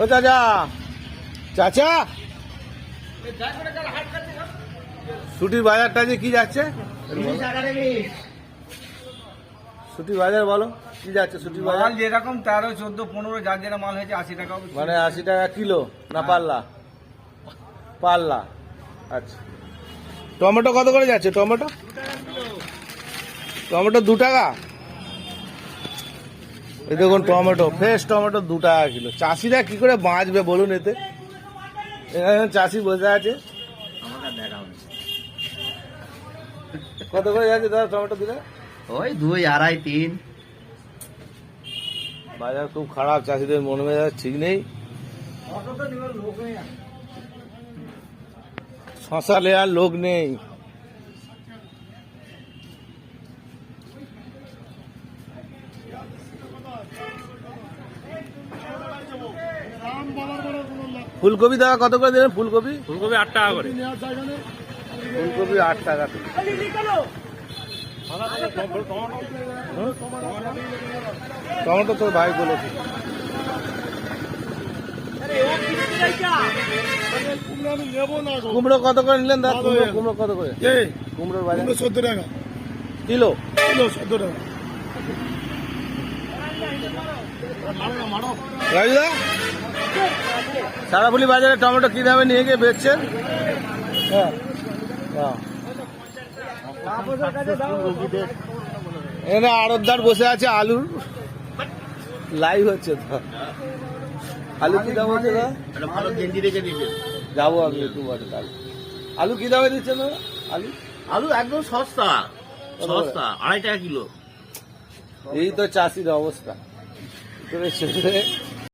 ও চাচা। চাচা? ছুটির বাজারটা যে কি যাচ্ছে? ছুটির বাজার বলো কি যাচ্ছে ছুটির বাজার? যেরকম তেরো চোদ্দ পনেরো যার যেটা মাল হয়েছে আশি টাকা মানে আশি টাকা কিলো না পাল্লা? পাল্লা। আচ্ছা। টমেটো কত করে যাচ্ছে? টমেটো? টমেটো দু টাকা? এই দেখুন টমেটো ফ্রেশ টমেটো দু টাকা কিলো। চাষিরা কি করে বাঁচবে বলুন এতে? এখানে চাষি বসে আছে। কত করে যাচ্ছে দাদা টমেটো দিলে? ওই দুই আড়াই তিন। বাজার খুব খারাপ চাষিদের মন মেজাজ ঠিক নেই। শশা লেয়ার লোক নেই। ফুলকপি দাদা কত করে দেবেন ফুলকপি? ফুলকপি আট টাকা করে। ফুলকপি আট টাকা। টমেটো তোর ভাই বলেছে। কুমড়ো কত করে নিলেন দাদা? কুমড়ো কুমড়ো কত করে? কুমড়োর বাজার। চোদ্দ টাকা। কিলো? কিলো চোদ্দ টাকা। রাজুদা? সারাপুলি বাজারে টমেটো কি দামে নিয়ে গিয়ে বেচছেন? হ্যাঁ হ্যাঁ। এখানে আড়তদার বসে আছে আলুর লাইভ হচ্ছে তো। আলু কি দাম হচ্ছে যাব আমি একটু তাহলে। আলু কি দামে দিচ্ছেন আলু? আলু একদম সস্তা। সস্তা আড়াই টাকা কিলো। এই তো চাষির অবস্থা। করে ছেড়ে